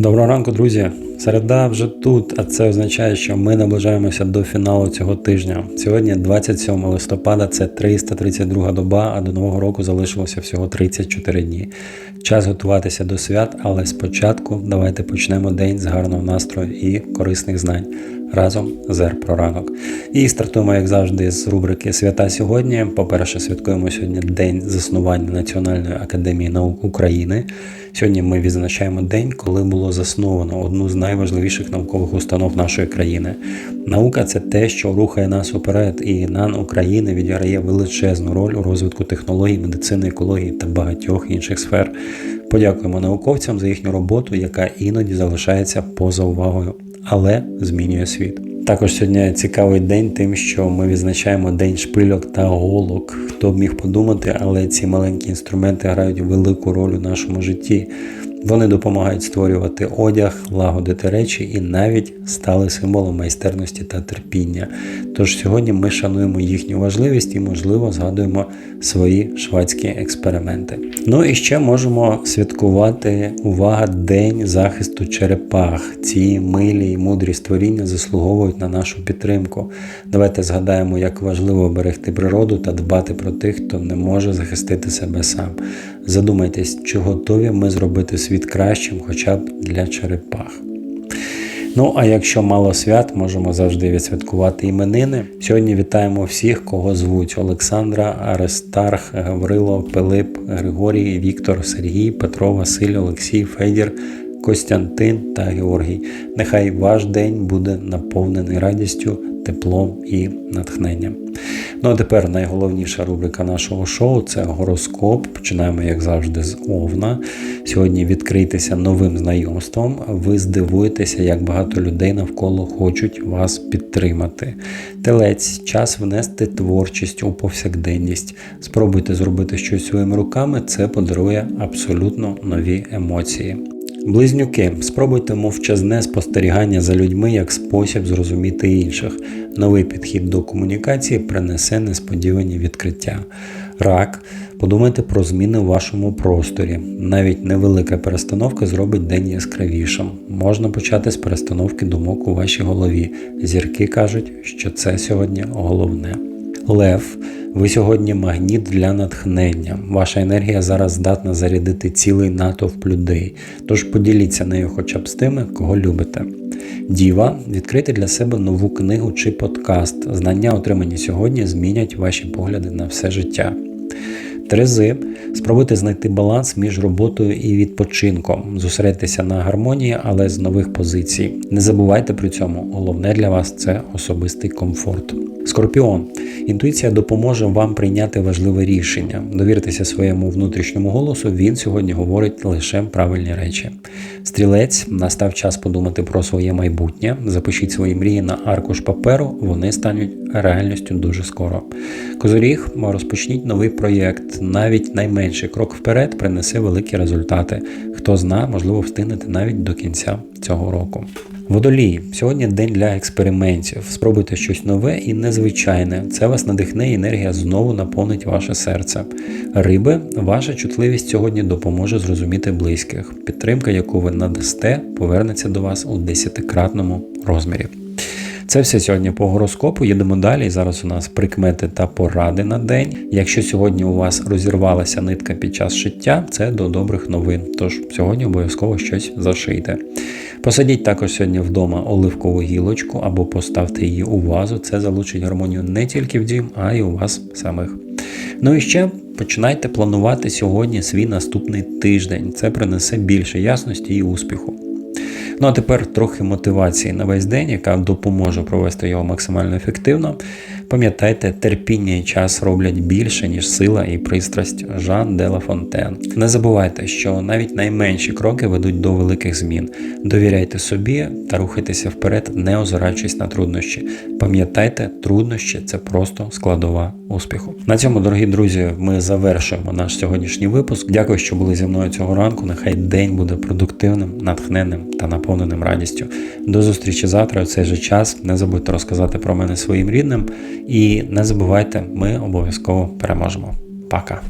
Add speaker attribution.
Speaker 1: Доброго ранку, друзі! Середа вже тут, а це означає, що ми наближаємося до фіналу цього тижня. Сьогодні 27 листопада, це 332 доба, а до нового року залишилося всього 34 дні. Час готуватися до свят, але спочатку давайте почнемо день з гарного настрою і корисних знань разом з «Р про ранок. І стартуємо, як завжди, з рубрики Свята сьогодні. По-перше, святкуємо сьогодні День заснування Національної академії наук України. Сьогодні ми відзначаємо день, коли було засновано одну з найважливіших наукових установ нашої країни. Наука це те, що рухає нас уперед, і НАН України відіграє величезну роль у розвитку технологій, медицини, екології та багатьох інших сфер. Подякуємо науковцям за їхню роботу, яка іноді залишається поза увагою, але змінює світ. Також сьогодні цікавий день, тим, що ми відзначаємо день шпильок та голок. Хто б міг подумати, але ці маленькі інструменти грають велику роль у нашому житті. Вони допомагають створювати одяг, лагодити речі і навіть стали символом майстерності та терпіння. Тож сьогодні ми шануємо їхню важливість і, можливо, згадуємо свої швадські експерименти. Ну і ще можемо святкувати увага День захисту черепах. Ці милі і мудрі створіння заслуговують на нашу підтримку. Давайте згадаємо, як важливо берегти природу та дбати про тих, хто не може захистити себе сам. Задумайтесь, чи готові ми зробити світ кращим, хоча б для черепах. Ну, а якщо мало свят, можемо завжди відсвяткувати іменини. Сьогодні вітаємо всіх, кого звуть: Олександра, Аристарх, Гаврило, Пилип, Григорій, Віктор, Сергій, Петро, Василь, Олексій, Федір, Костянтин та Георгій. Нехай ваш день буде наповнений радістю, теплом і натхненням. Ну а тепер найголовніша рубрика нашого шоу це гороскоп. Починаємо, як завжди, з Овна. Сьогодні відкрийтеся новим знайомством. Ви здивуєтеся, як багато людей навколо хочуть вас підтримати. Телець, час внести творчість у повсякденність. Спробуйте зробити щось своїми руками, це подарує абсолютно нові емоції. Близнюки, спробуйте мовчазне спостерігання за людьми як спосіб зрозуміти інших. Новий підхід до комунікації принесе несподівані відкриття. Рак, подумайте про зміни в вашому просторі. Навіть невелика перестановка зробить день яскравішим. Можна почати з перестановки думок у вашій голові. Зірки кажуть, що це сьогодні головне. Лев, ви сьогодні магніт для натхнення. Ваша енергія зараз здатна зарядити цілий натовп людей. Тож поділіться нею хоча б з тими, кого любите. Діва, відкрийте для себе нову книгу чи подкаст. Знання, отримані сьогодні, змінять ваші погляди на все життя. Терези, спробуйте знайти баланс між роботою і відпочинком. Зосередьтеся на гармонії, але з нових позицій. Не забувайте при цьому, головне для вас це особистий комфорт. Скорпіон. Інтуїція допоможе вам прийняти важливе рішення. Довіртеся своєму внутрішньому голосу, він сьогодні говорить лише правильні речі. Стрілець, настав час подумати про своє майбутнє. Запишіть свої мрії на аркуш паперу, вони стануть реальністю дуже скоро. Козоріг, розпочніть новий проєкт. Навіть найменший крок вперед принесе великі результати. Хто зна, можливо, встигнете навіть до кінця цього року. Водолій, сьогодні день для експериментів. Спробуйте щось нове і незвичайне. Це вас надихне і енергія знову наповнить ваше серце. Риби, ваша чутливість сьогодні допоможе зрозуміти близьких. Підтримка, яку ви надасте, повернеться до вас у десятикратному розмірі. Це все сьогодні по гороскопу. Їдемо далі. Зараз у нас прикмети та поради на день. Якщо сьогодні у вас розірвалася нитка під час шиття, це до добрих новин. Тож сьогодні обов'язково щось зашийте. Посадіть також сьогодні вдома оливкову гілочку або поставте її у вазу. Це залучить гармонію не тільки в дім, а й у вас самих. Ну і ще починайте планувати сьогодні свій наступний тиждень. Це принесе більше ясності і успіху. Ну а тепер трохи мотивації на весь день, яка допоможе провести його максимально ефективно. Пам'ятайте, терпіння і час роблять більше, ніж сила і пристрасть Жан де Ла Фонтен. Не забувайте, що навіть найменші кроки ведуть до великих змін. Довіряйте собі та рухайтеся вперед, не озираючись на труднощі. Пам'ятайте, труднощі це просто складова успіху. На цьому, дорогі друзі, ми завершуємо наш сьогоднішній випуск. Дякую, що були зі мною цього ранку. Нехай день буде продуктивним, натхненним та наповненим радістю. До зустрічі завтра. У цей же час не забудьте розказати про мене своїм рідним. І не забувайте, ми обов'язково переможемо. Пока!